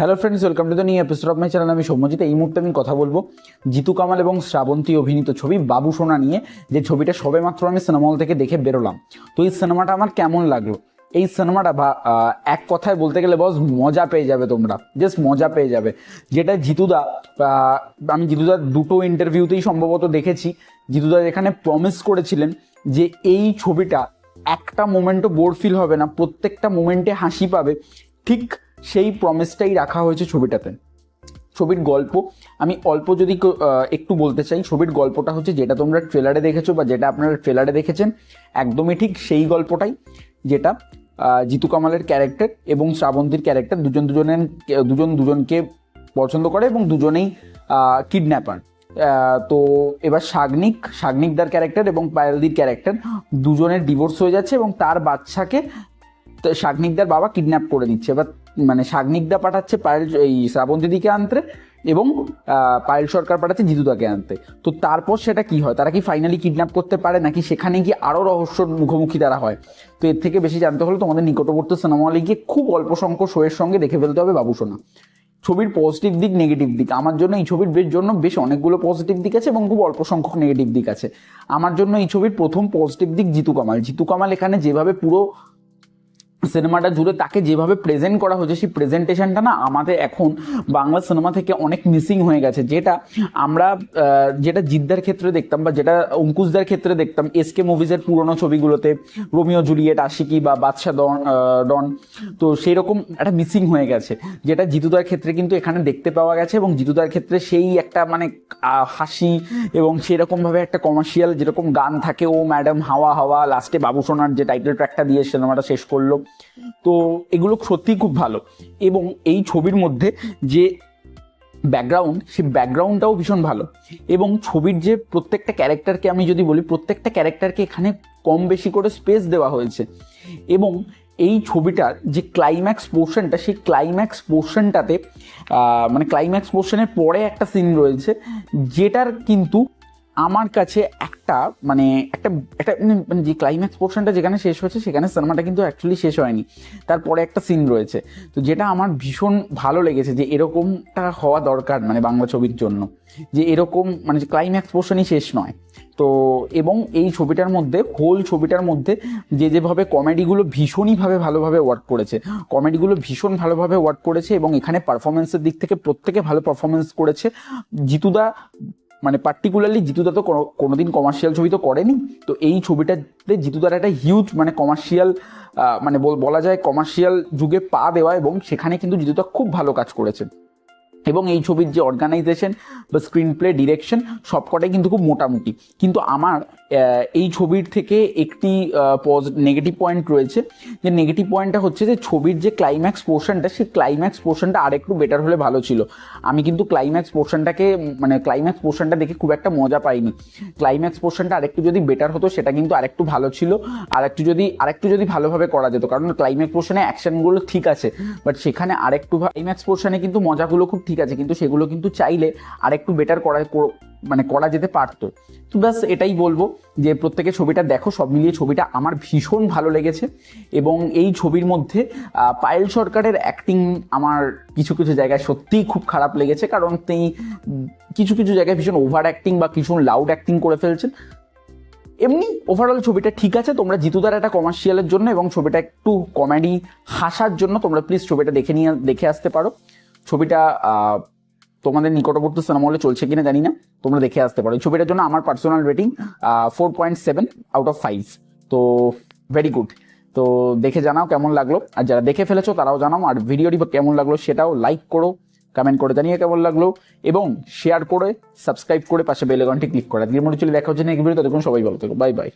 Hello friends welcome to the new episode of my channel আমি সৌম্যজিৎ, এই মুহূর্তে আমি কথা বলব জিতু কামাল এবং শ্রাবন্তী অভিনীত ছবি বাবু সোনা নিয়ে, যে ছবিটা সবে মাত্র আমি সিনেমা হল থেকে দেখে বেরোলাম। তো এই সিনেমাটা আমার কেমন লাগল? এই সিনেমাটা বা এক কথায় বলতে গেলে বস মজা পেয়ে যাবে তোমরা। জাস্ট মজা পেয়ে যাবে। যেটা জিতুদা আমি জিতুদার দুটো ইন্টারভিউতেই সম্ভবত দেখেছি। জিতুদা যেখানে প্রমিস করেছিলেন যে এই ছবিটা একটা মোমেন্টও বোর ফিল হবে না, প্রত্যেকটা মোমেন্টে হাসি পাবে। ঠিক সেই প্রমিসটাই রাখা হয়েছে ছবিটাতে। ছবির গল্প, আমি অল্প যদি একটু বলতে চাই, ছবির গল্পটা হচ্ছে যেটা তোমরা ট্রেলারে দেখেছ বা যেটা আপনারা ট্রেলারে দেখেছেন, একদমই ঠিক সেই গল্পটাই, যেটা জিতু কামালের ক্যারেক্টার এবং শ্রাবন্তীর ক্যারেক্টার দুজন দুজনের, দুজন দুজনকে পছন্দ করে এবং দুজনেই কিডন্যাপার তো এবার সাগনিক সাগনিকদার ক্যারেক্টার এবং পায়েলদির ক্যারেক্টার দুজনের ডিভোর্স হয়ে যাচ্ছে এবং তার বাচ্চাকে শাগনিকদার বাবা কিডন্যাপ করে দিচ্ছে। এবার মানে শাগনিকদা পাঠাচ্ছে পায়েল, এই শ্রাবন্তীদিকে আনতে এবং পায়েল সরকার পাঠাচ্ছে জিতুদাকে আনতে। তো তারপর সেটা কি হয়? তারা কি ফাইনালি কিডন্যাপ করতে পারে? নাকি সেখানে গিয়ে আরও রহস্যর মুখোমুখি তারা হয়? তো এর থেকে বেশি জানতে হলে তোমাদের নিকটবর্তী সিনেমা হলে গিয়ে খুব অল্প সংখ্যক শোয়ের সঙ্গে দেখে ফেলতে হবে বাবুসোনা ছবির পজিটিভ দিক নেগেটিভ দিক। আমার জন্য এই ছবির বেশ জন্য বেশ অনেকগুলো পজিটিভ দিক আছে এবং খুব অল্প সংখ্যক নেগেটিভ দিক আছে। আমার জন্য এই ছবির প্রথম পজিটিভ দিক জিতু কামাল। জিতু কামাল এখানে যেভাবে পুরো সিনেমাটা জুড়ে তাকে যেভাবে প্রেজেন্ট করা হয়েছে, সেই প্রেজেন্টেশনটা না আমাদের এখন বাংলা সিনেমা থেকে অনেক মিসিং হয়ে গেছে। যেটা আমরা যেটা জিদ্দার ক্ষেত্রে দেখতাম বা যেটা অঙ্কুশদার ক্ষেত্রে দেখতাম এসকে মুভিজের পুরোনো ছবিগুলোতে রোমিও জুলিয়েট আশিকি বা বাদশা ডন ডন, তো সেই রকম একটা মিসিং হয়ে গেছে, যেটা জিতুদার ক্ষেত্রে কিন্তু এখানে দেখতে পাওয়া গেছে এবং জিতুদার ক্ষেত্রে সেই একটা মানে হাসি এবং সেরকমভাবে একটা কমার্শিয়াল যেরকম গান থাকে, ও ম্যাডাম হাওয়া হাওয়া লাস্টে বাবুসোনার যে টাইটেল ট্র্যাকটা দিয়ে সিনেমাটা শেষ করল। তো এগুলো সত্যিই খুব ভালো। এবং এই ছবির মধ্যে যে ব্যাকগ্রাউন্ড সেই ব্যাকগ্রাউন্ডটাও ভীষণ ভালো। এবং ছবির যে প্রত্যেকটা ক্যারেক্টারকে আমি যদি বলি, প্রত্যেকটা ক্যারেক্টারকে এখানে কম বেশি করে স্পেস দেওয়া হয়েছে। এবং এই ছবিটার যে ক্লাইম্যাক্স পোর্শনটা সেই ক্লাইম্যাক্স পোর্শনটাতে মানে ক্লাইম্যাক্স পোর্শনের পরে একটা সিন রয়েছে, যেটার কিন্তু আমার কাছে একটা মানে একটা একটা মানে যে ক্লাইম্যাক্স পোর্শনটা যেখানে শেষ হয়েছে, সেখানে সিনেমাটা কিন্তু অ্যাকচুয়ালি শেষ হয়নি। তারপরে একটা সিন রয়েছে। তো যেটা আমার ভীষণ ভালো লেগেছে যে এরকমটা হওয়া দরকার মানে বাংলা ছবির জন্য। যে এরকম মানে ক্লাইম্যাক্স পোর্শনই শেষ নয়। তো এবং এই ছবিটার মধ্যে হোল ছবিটার মধ্যে যে যেভাবে কমেডিগুলো ভীষণইভাবে ভালোভাবে ওয়ার্ক করেছে। কমেডিগুলো ভীষণ ভালোভাবে ওয়ার্ক করেছে এবং এখানে পারফরমেন্সের দিক থেকে প্রত্যেকে ভালো পারফরমেন্স করেছে। জিতুদা মানে পার্টিকুলারলি জিতুদা তো কোনো- কোনোদিন কমার্শিয়াল ছবি তো করেনি। তো এই ছবিটাতে জিতুদার একটা হিউজ মানে কমার্শিয়াল মানে বল- যায় কমার্শিয়াল যুগে পা দেওয়া এবং সেখানে কিন্তু জিতুদা খুব ভালো কাজ করেছেন এবং এই ছবির যে অর্গানাইজেশন বা স্ক্রিন প্লে ডিরেকশন সবকটাই কিন্তু খুব মোটামুটি। কিন্তু আমার এই ছবির থেকে একটি নেগেটিভ পয়েন্ট রয়েছে। যে নেগেটিভ পয়েন্টটা হচ্ছে যে ছবির যে ক্লাইম্যাক্স পোর্শনটা সেই ক্লাইম্যাক্স পোর্শনটা আরেকটু বেটার হলে ভালো ছিল। আমি কিন্তু ক্লাইম্যাক্স পোর্শনটাকে মানে ক্লাইম্যাক্স পোর্শনটা দেখে খুব একটা মজা পাইনি। ক্লাইম্যাক্স পোর্শনটা আরেকটু যদি বেটার হতো, সেটা কিন্তু আরেকটু ভালো ছিল। আর একটু যদি, আরেকটু যদি ভালোভাবে করা যেত, কারণ ক্লাইম্যাক্স পোর্শনে অ্যাকশনগুলো ঠিক আছে বাট সেখানে আরেকটু ক্লাইম্যাক্স পোর্শনে কিন্তু মজাগুলো খুব ঠিক আছে, কিন্তু সেগুলো কিন্তু চাইলে আরেকটু বেটার কর- মানে করা যেতে পারতো। তো ব্যাস এটাই বলব যে প্রত্যেকে ছবিটা দেখো, সব মিলিয়ে ছবিটা আমার ভীষণ ভালো লেগেছে এবং এই ছবির মধ্যে পায়েল সরকারের অ্যাক্টিং আমার কিছু কিছু জায়গায় সত্যিই খুব খারাপ লেগেছে কারণ তিনি কিছু কিছু জায়গায় ভীষণ ওভার অ্যাক্টিং বা ভীষণ লাউড অ্যাক্টিং করে ফেলছেন। এমনি ওভারঅল ছবিটা ঠিক আছে, তোমরা জিতুদার একটা কমার্শিয়ালের জন্য এবং ছবিটা একটু কমেডি হাসার জন্য তোমরা প্লিজ ছবিটা দেখে নিয়ে, দেখে আসতে পারো। ছবিটা তোমাদের নিকটবর্তী সিনেমা হলে চলছে কিনা জানি না, তোমরা দেখে আসতে পারো। ছবিটার জন্য আমার personal rating four point seven out of five তো ভেরি গুড তো, দেখে জানাও কেমন লাগল। আর যারা দেখে ফেলেছো তারাও জানাও। আর ভিডিওটি কেমন লাগল সেটাও লাইক করো কমেন্ট করে জানিয়ে কেমন লাগল। এবং শেয়ার করে সাবস্ক্রাইব করে পাশে বেল আইকনটি ক্লিক করে। আজকের মধ্যে চলে দেখা হচ্ছে নেক্সট ভিডিও ততক্ষণ সবাই ভালো বাই বাই